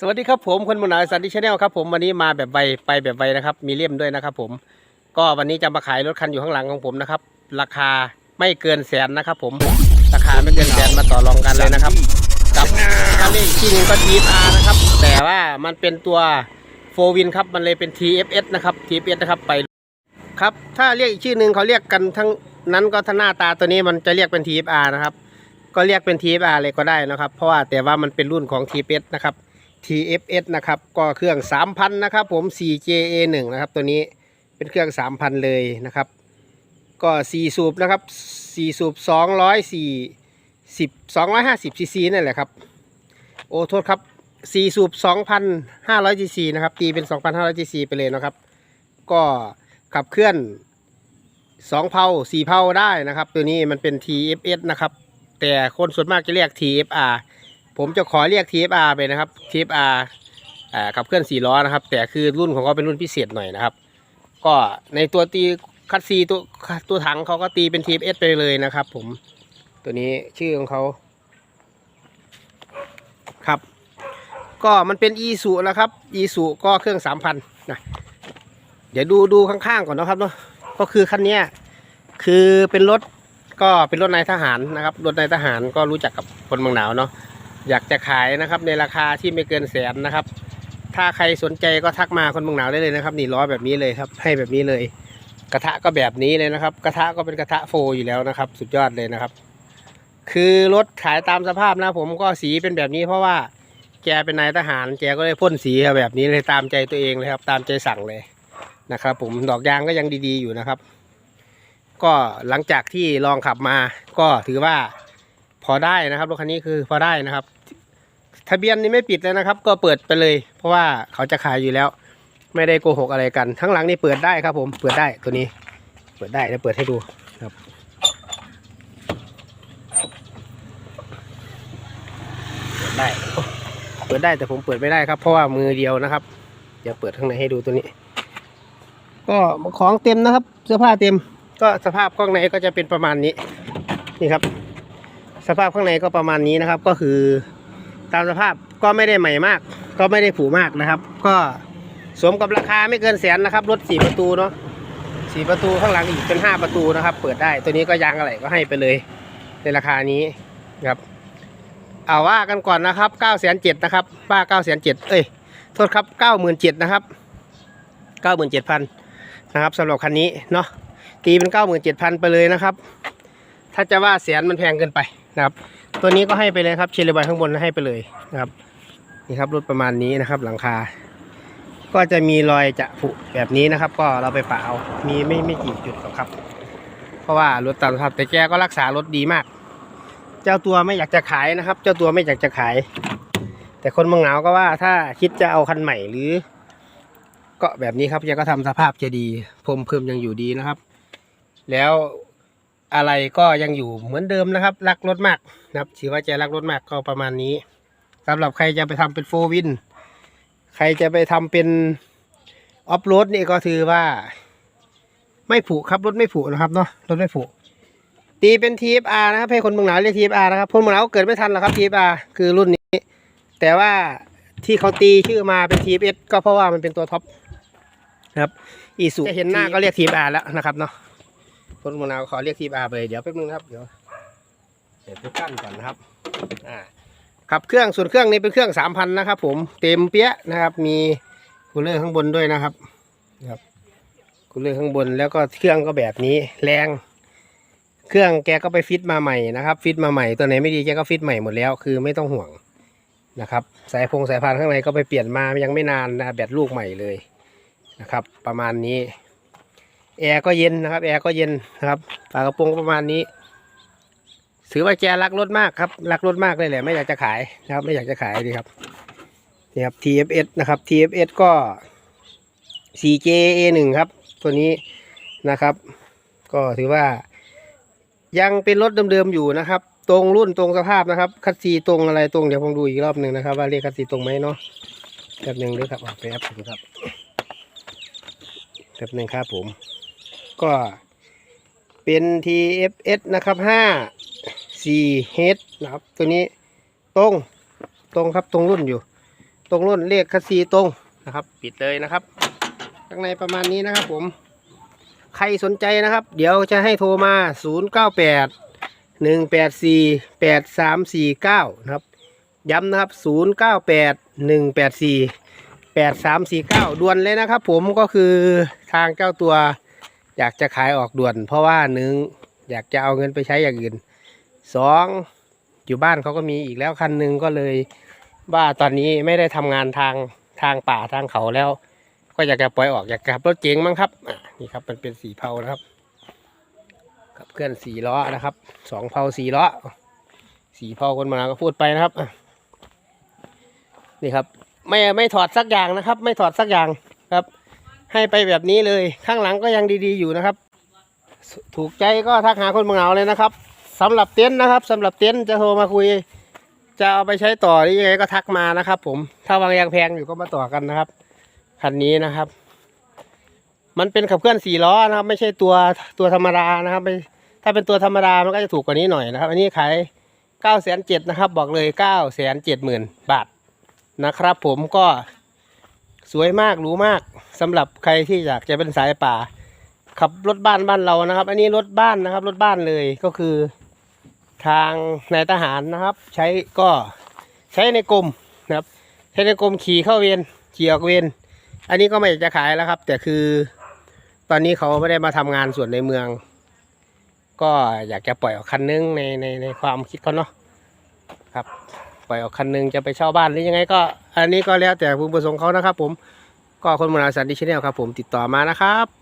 สวัสดีครับผมคนมุนหนาสันติชาแนลครับผมวันนี้มาแบบไวไปแบบไวนะครับ มีเล่มด้วยนะครับผมก็วันนี้จะมาขายรถคันอยู่ข้างหลังของผมนะครับ ราคาไม่เกินแสนนะครับผมราคาไม่เกินแสนมาต่อรองกันเลยนะครับกับคันนี้อีกที่นึงก็ TFR นะครับ แต่ว่ามันเป็นตัวโฟวินครับมันเลยเป็น TFS นะครับ TFS นะครับไปครับถ้าเรียกอีกชื่อหนึ่งเขาเรียกกันทั้งนั้นก็ทั้งหน้าตาตัวนี้มันจะเรียกเป็น TFR นะครับก็เรียกเป็น TFR เลยก็ได้นะครับ เพราะว่าแต่ว่ามันเป็นรุ่นของ TFS นะครับ TFS นะครับก็เครื่อง 3,000 นะครับผม 4JA1 นะครับตัวนี้เป็นเครื่อง 3,000 เลยนะครับ ก็ 4 สูบนะครับ 4 สูบ204 10 250 ซีซีนั่นแหละครับ โอ้โทษครับ 4 สูบ 2,500 ซีซีนะครับ ตีเป็น 2,500 ซีซีไปเลยนะครับ ก็ขับเคลื่อน 2 เพา4เพาได้นะครับ ตัวนี้มันเป็น TFS นะครับ แต่คนส่วนมากจะเรียก TFR ผมจะขอเรียก TFR ไปนะครับ TFR ขับเคลื่อน4ล้อนะครับ แต่คือรุ่นของเขาเป็นรุ่นพิเศษหน่อยนะครับ ก็ในตัวตีคัดซีตัวตัวถังเขาก็ตีเป็น TFS ไปเลยนะครับ ผมตัวนี้ชื่อของเขาครับ ก็มันเป็น e สูนะครับ e สูก็เครื่อง3,000นะเดี๋ยวดูดูข้างๆก่อนนะครับเนาะก็คือคันนี้คือเป็นรถก็เป็นรถนายทหารนะครับรถนายทหารก็รู้จักกับคนเมืองหนาวเนาะ อยากจะขายนะครับ ในราคาที่ไม่เกินแสนนะครับ ถ้าใครสนใจก็ทักมาคนเมืองหนาวได้เลยนะครับ นี่ล้อแบบนี้เลยครับ ให้แบบนี้เลย กระทะก็แบบนี้เลยนะครับ กระทะก็เป็นกระทะโฟอยู่แล้วนะครับ สุดยอดเลยนะครับ คือรถขายตามสภาพนะผมก็สีเป็นแบบนี้เพราะว่าแกเป็นนายทหารแกก็เลยพ่นสีแบบนี้เลยตามใจตัวเองเลยครับ ตามใจสั่งเลยนะครับ ผมดอกยางก็ยังดีๆอยู่นะครับ ก็หลังจากที่ลองขับมาก็ถือว่า พอได้นะครับรถคันนี้คือพอได้นะครับ ทะเบียนนี่ไม่ปิดเลยนะครับ ก็เปิดไปเลย เพราะว่าเขาจะขายอยู่แล้ว ไม่ได้โกหกอะไรกัน ทั้งหลังนี่เปิดได้ครับ ผมเปิดได้ตัวนี้ เปิดได้เดี๋ยวเปิดให้ดูครับ เปิดได้เปิดได้แต่ผมเปิดไม่ได้ครับ เพราะว่ามือเดียวนะครับเดี๋ยวเปิดข้างในให้ดูตัวนี้ ก็ของเต็มนะครับ เสื้อผ้าเต็ม ก็สภาพข้างในก็จะเป็นประมาณนี้นี่ครับ สภาพข้างในก็ประมาณนี้นะครับ ก็คือตามสภาพก็ไม่ได้ใหม่มาก ก็ไม่ได้ผูมากนะครับ ก็สมกับราคาไม่เกินแสนนะครับรถสี่ประตูเนาะสี่ประตูข้างหลังอีกเป็นห้าประตูนะครับ เปิดได้ตัวนี้ก็ยางอะไรก็ให้ไปเลย ในราคานี้ครับเอาว่ากันก่อนนะครับเก้าแสนเจ็ดนะครับป้าเก้าแสนเจ็ดเอ้ยโทษครับเก้าหมื่นเจ็ดนะครับเก้าหมื่นเจ็ดพันนะครับสำหรับคันนี้เนาะตีเป็นเก้าหมื่นเจ็ดพันไปเลยนะครับ ถ้าจะว่าแสนมันแพงเกินไป นะครับ ตัวนี้ก็ให้ไปเลยครับเชลบายข้างบนให้ไปเลยนะครับนี่ครับรถประมาณนี้นะครับ หลังคา ก็จะมีรอยจะผุแบบนี้นะครับ ก็เราไปปะเอามีไม่ไม่กี่จุดหรอกครับ เพราะว่ารถตามสภาพแต่แกก็รักษารถดีมาก เจ้าตัวไม่อยากจะขายนะครับ เจ้าตัวไม่อยากจะขาย แต่คนมืองหนาก็ว่าถ้าคิดจะเอาคันใหม่หรือ ก็แบบนี้ครับแกก็ทำสภาพจะดีพรมเพิ่มยังอยู่ดีนะครับ แล้ว อะไรก็ยังอยู่เหมือนเดิมนะครับ รักรถมากนะครับถือว่าแกรักรถมากก็ประมาณนี้สำหรับใครจะไปทำเป็นโฟวินใครจะไปทำเป็นออฟโรดนี่ก็ถือว่า ไม่ผูกครับรถไม่ผูกนะครับเนาะรถไม่ผูกตีเป็น TFR นะครับให้คนเมืองหนาวเรียก TFR นะครับคนเมืองหนาวเกิดไม่ทันหรอกครับ TFR คือรุ่นนี้ แต่ว่าที่เขาตีชื่อมาเป็น TFS ก็เพราะว่ามันเป็นตัวท็อปนะครับอีสุจะเห็นหน้าก็เรียก TFR แล้วนะครับเนาะ คนมะนาวขอเรียกทีมอาไปเดี๋ยวแป๊บนึงนะครับ เดี๋ยวเดี๋ยวไปกั้นก่อนนะครับ อ่าขับเครื่องส่วนเครื่องนี้เป็นเครื่องสามพันนะครับ ผมเต็มเปี้ยะนะครับ มีคูลเลอร์ข้างบนด้วยนะครับนะครับคูลเลอร์ข้างบนแล้วก็เครื่องก็แบบนี้แรง เครื่องแกก็ไปฟิตมาใหม่นะครับ ฟิตมาใหม่ตัวไหนไม่ดีแกก็ฟิตใหม่หมดแล้วคือไม่ต้องห่วงนะครับ สายพงสายพานข้างในก็ไปเปลี่ยนมายังไม่นานนะแบตลูกใหม่เลยนะครับ ประมาณนี้ แอร์ก็เย็นนะครับ แอร์ก็เย็นนะครับฝากระโปรงประมาณนี้ถือว่าแกรักรถมากครับรักรถมากเลยแหละไม่อยากจะขายนะครับ ไม่อยากจะขายดีครับนี่ครับ TFS นะครับ TFS ก็ 4JA1 ครับ ตัวนี้นะครับ ก็ถือว่า ยังเป็นรถเดิมๆอยู่นะครับ ตรงรุ่นตรงสภาพนะครับ คัดซีตรงอะไรตรงเดี๋ยวผมดูอีกรอบหนึ่งนะครับ ว่าเรียกคัดซีตรงไหมเนาะแป๊บหนึ่งด้วยครับไปแอปดูครับแป๊บหนึงครับผม ก็เป็น TFS นะครับ5 4 h นะครับ ตัวนี้ตรงตรงครับตรงรุ่นอยู่ ตรงรุ่นเลขคัสซีตรงนะครับ ปิดเลยนะครับ ข้างในประมาณนี้นะครับ ผม ใครสนใจนะครับ เดี๋ยวจะให้โทรมา 098 184 8349 นะครับ ย้ำนะครับ 098 184 8349ด่วนเลยนะครับ ผมก็คือทางเจ้าตัว อยากจะขายออกด่วน เพราะว่าหนึ่งอยากจะเอาเงินไปใช้อย่างอื่นสองอยู่บ้านเขาก็มีอีกแล้วคันหนึ่งก็เลยว่าตอนนี้ไม่ได้ทำงานทางทางป่าทางเขาแล้ว ก็อยากจะปล่อยออกอยากขับรถเก๋งมั้งครับนี่ครับมันเป็นสีเผานะครับขับเคลื่อนสี่ล้อนะครับสองเผาสี่ล้อสี่เผาคนมาก็พูดไปนะครับนี่ครับ ไม่ไม่ถอดสักอย่างนะครับ ไม่ถอดสักอย่างครับ ให้ไปแบบนี้เลยข้างหลังก็ยังดีๆอยู่นะครับ ถูกใจก็ทักหาคนเมืองเอาเลยนะครับสำหรับเต็นท์นะครับสำหรับเต็นท์จะโทรมาคุย จะเอาไปใช้ต่อหรือยังไงก็ทักมานะครับ ผมถ้าวางยางแพงอยู่ก็มาต่อกันนะครับคันนี้นะครับ มันเป็นขับเคลื่อนสี่ล้อนะครับ ไม่ใช่ตัวตัวธรรมดานะครับไม่ถ้าเป็นตัวธรรมดามันก็จะถูกกว่านี้หน่อยนะครับ อันนี้ขายเก้าแสนเจ็ดนะครับ บอกเลยเก้าแสนเจ็ดหมื่นบาทนะครับ ผมก็ สวยมากหรูมากสำหรับใครที่อยากจะเป็นสายป่า ขับรถบ้านบ้านเรานะครับ อันนี้รถบ้านนะครับ รถบ้านเลยก็คือ ทางนายทหารนะครับ ใช้ก็ใช้ในกรมนะครับ ใช้ในกรมขี่เข้าเวรขี่ออกเวรอันนี้ก็ไม่อยากจะขายแล้วครับ แต่คือ ตอนนี้เขาไม่ได้มาทำงานส่วนในเมือง ก็อยากจะปล่อยออกคันนึงในในในความคิดเขาเนาะครับ ปล่อยออกคันนึงจะไปเช่าบ้านหรือยังไงก็ อันนี้ก็แล้วแต่ผู้ประสงค์เขานะครับ ผมก็คนมนาสันดิชแนลครับ ผมติดต่อมานะครับ